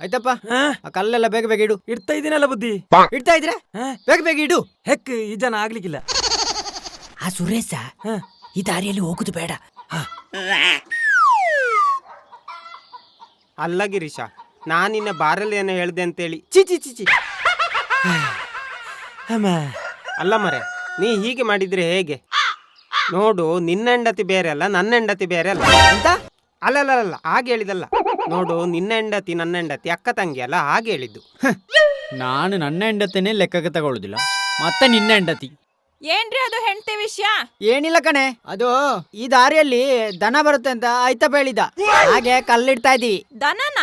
ಆಯ್ತಪ್ಪ. ಹಾ? ಆ ಕಲ್ಲೆಲ್ಲ ಬೇಗ ಬೇಗ ಇಡು. ಇಡ್ತಾ ಇದೀನಲ್ಲ ಬುದ್ಧಿ? ಇಡ್ತಾ ಇದ್ರೆ? ಬೇಗ ಬೇಗ ಇಡು. ಹೆಕ್ ಈ ಜನ ಆಗ್ಲಿಕ್ಕಿಲ್ಲ. ಆ ಸುರೇಶ ಹಾ? ಈ ದಾರಿಯಲ್ಲಿ ಹೋಗುದು ಬೇಡ. ಅಲ್ಲ ಗಿರೀಶ ನಾನಿನ್ನ ಬಾರಲ್ಲಿ ಏನೋ ಹೇಳ್ದೆ ಅಂತೇಳಿ. ಚಿ ಚಿ ಚಿ ಚಿ ಅಮ್ಮ. ಅಲ್ಲ ಮರೆ ನೀ ಹೀಗೆ ಮಾಡಿದ್ರೆ ಹೇಗೆ? ನೋಡು ನಿನ್ನ ಹೆಂಡತಿ ಬೇರೆ ಅಲ್ಲ ನನ್ನ ಹೆಂಡತಿ ಬೇರೆ ಅಲ್ಲ. ಅಂತ ಅಲ್ಲ ಅಲ್ಲ ಅಲ್ಲ ಹಾಗೆ ಹೇಳಿದಲ್ಲ. ನೋಡು ನಿನ್ನ ಹೆಂಡತಿ ನನ್ನ ಹೆಂಡತಿ ಅಕ್ಕ ತಂಗಿ ಅಲ್ಲ ಹಾಗೆ ಹೇಳಿದ್ದು. ನಾನು ನನ್ನ ಹೆಂಡತಿನೇ ಲೆಕ್ಕಕ್ಕೆ ತಗೊಳ್ಳುದಿಲ್ಲ ಮತ್ತೆ ನಿನ್ನ ಹೆಂಡತಿ. ಏನ್ರಿ ಅದು ಹೆಂಡತಿ ವಿಷಯ? ಏನಿಲ್ಲ ಕಣೆ ಅದು ಈ ದಾರಿಯಲ್ಲಿ ದನ ಬರುತ್ತೆ ಅಂತ ಆಯ್ತಪ್ಪ ಹೇಳಿದ ಹಾಗೆ ಕಲ್ಲಿಡ್ತಾ ಇದೀವಿ ದನನ?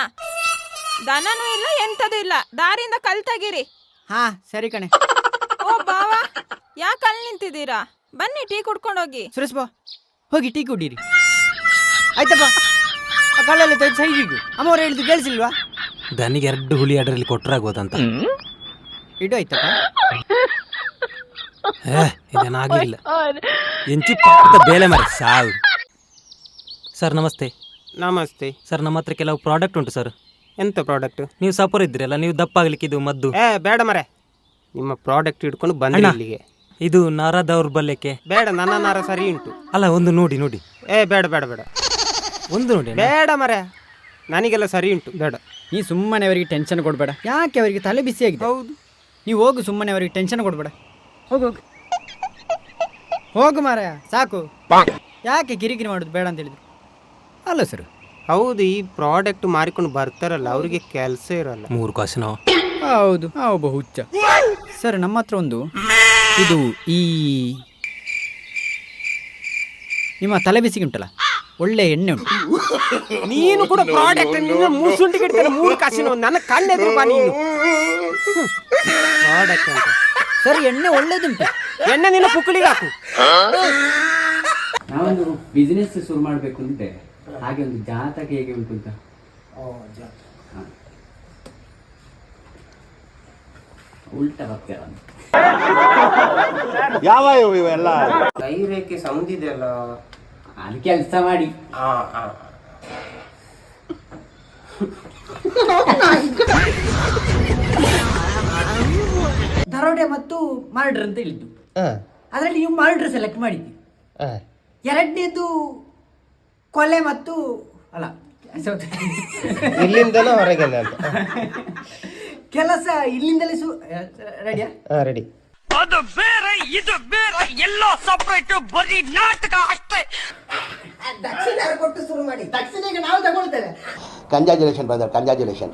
ದನನೂ ಇಲ್ಲ ಎಂತದೂ ಇಲ್ಲ. ದಾರಿಯಿಂದ ಕಲ್ ತೆಗೀರಿ. ಹಾ ಸರಿ ಕಣೆ. ಓ ಬಾವ ಯಾಕೆ ಅಲ್ಲಿ ನಿಂತಿದ್ದೀರಾ? ಬನ್ನಿ ಟೀ ಕುಡ್ಕೊಂಡು ಹೋಗಿ ಸುರೇಶ್ ಬಾ ಹೋಗಿ ಟೀ ಕುಡೀರಿ. ಆಯ್ತಪ್ಪ. ಆ ಕಲ್ಲಲ್ಲಿ ತೆಗೆದು ಸೈಡಿಡು ಅಮ್ಮವ್ರು ಹೇಳಿದ್ದು ಕೇಳಿಸಿಲ್ವಾ? ದನಿಗೆ ಎರಡು ಹುಳಿ ಆಡ್ರಲ್ಲಿ ಕೊಟ್ರಾಗೋದಂತ. ಇಡು ಆಯ್ತಪ್ಪ ಏ ಇದನ್ನ ಆಗ್ಲಿಲ್ಲ ಎಂಚಿ ಪಾದ ಬೇಲೆ ಮರೆ ಸಾವು. ಸರ್ ನಮಸ್ತೆ. ನಮಸ್ತೆ. ಸರ್ ನಮ್ಮ ಹತ್ರ ಕೆಲವು ಪ್ರಾಡಕ್ಟ್ ಉಂಟು ಸರ್. ಎಂತ ಪ್ರಾಡಕ್ಟ್ ನೀವು ಸಪೋರ್ ಇದ್ರಲ್ಲ ನೀವು ದಪ್ಪ ಆಗ್ಲಿಕ್ಕೆ ಇದು ಮದ್ದು. ಏ ಬೇಡ ಮರೆ ನಿಮ್ಮ ಪ್ರಾಡಕ್ಟ್ ಹಿಡ್ಕೊಂಡು ಬಂದ ಅಣ್ಣ. ಇಲ್ಲಿಗೆ. ಇದು ನರ ದೌರ್ಬಲ್ಯಕ್ಕೆ. ಬೇಡ ನನ್ನ ನಾರ ಸರಿ ಉಂಟು. ಅಲ್ಲ ಒಂದು ನೋಡಿ ನೋಡಿ. ಏ ಬೇಡ ಬೇಡ ಬೇಡ. ಒಂದು ನೋಡಿ. ಬೇಡ ಮರೆ. ನನಗೆಲ್ಲ ಸರಿ ಉಂಟು. ಬೇಡ. ನೀ ಸುಮ್ಮನೆ ಅವರಿಗೆ ಟೆನ್ಷನ್ ಕೊಡಬೇಡ. ಯಾಕೆ ಅವರಿಗೆ ತಲೆ ಬಿಸಿ ಆಗಿದೆ? ಹೌದು. ನೀವು ಹೋಗು ಸುಮ್ಮನೆ ಅವರಿಗೆ ಟೆನ್ಷನ್ ಕೊಡಬೇಡ. ಹೋಗು ಹೋಗು. ಹೋಗು ಮಾರಾಯ ಸಾಕು. ಯಾಕೆ ಕಿರಿಕಿರಿ ಮಾಡೋದು ಬೇಡ ಅಂತ ಹೇಳಿದ್ರು? ಅಲ್ಲ ಸರ್. ಹೌದು ಈ ಪ್ರಾಡಕ್ಟ್ ಮಾರಿಕೊಂಡು ಬರ್ತಾರಲ್ಲ ಅವರಿಗೆ ಕೆಲಸ ಇರಲ್ಲ. ಮೂರು ಕಾಸು ನಾವು ಹೌದು. ಹೌ ಒಬ್ಬ ಹುಚ್ಚ. ಸರ್ ನಮ್ಮ ಹತ್ರ ಒಂದು. ಇದು ಈ ನಿಮ್ಮ ತಲೆ ಬಿಸಿಗೆ ಉಂಟಲ್ಲ? ಒಳ್ಳೆ ಎಣ್ಣೆ ಉಂಟು. ನೀನು ಕೂಡ ಪ್ರಾಡಕ್ಟ್ ನಿನ್ನ ಸುಂಟಿ ಇಡ್ತಾರೆ ಮೂರು ಕಾಸಿನ ನನ್ನ ಕಣ್ಣೆದುರು ಬಾ ನೀನು. ಪ್ರಾಡಕ್ಟ್ ಅಂತ ಸರ್ ಎಣ್ಣೆ ಒಳ್ಳೇದುಂಟು. ಎಣ್ಣೆ ನಿನ್ನ ಪುಕ್ಕಳಿಗೆ ಹಾಕು. ನಾವೊಂದು ಬಿಸಿನೆಸ್ ಶುರು ಮಾಡಬೇಕು ಅಂತ ಹಾಗೆ ಒಂದು ಜಾತಕ ಹೇಗೆ ಉಂಟು ಅಂತ? ಉಲ್ಟ ಉಲ್ಟಾ ಬರ್ತೀರ ಯಾವ ಇವೆಲ್ಲ? ಕೈ ರೇಖೆ ಅಲ್ಲ ಅದು ಕೆಲಸ ಮಾಡಿ. ದರೋಡೆ ಮತ್ತು ಮರ್ಡರ್ ಅಂತ ಹೇಳಿದ್ದು. ಅದರಲ್ಲಿ ನೀವು ಮರ್ಡರ್ ಸೆಲೆಕ್ಟ್ ಮಾಡಿದ್ದಿ ಎರಡನೇದು ಕೊಲೆ ಮತ್ತು ಅಲ್ಲ ಸೌತ್- ಇಲ್ಲಿಂದನೂ ಹೊರಗೆಲ್ಲ ಅಂತ. ಕೆಲಸ ಇಲ್ಲಿಂದಲೇ ಸು ರೆಡಿಯಾ ರೆಡಿ ಕಂಜಾಜುಲೇಷನ್ ಬ್ರದರ್ ಕಂಜಾಜುಲೇಷನ್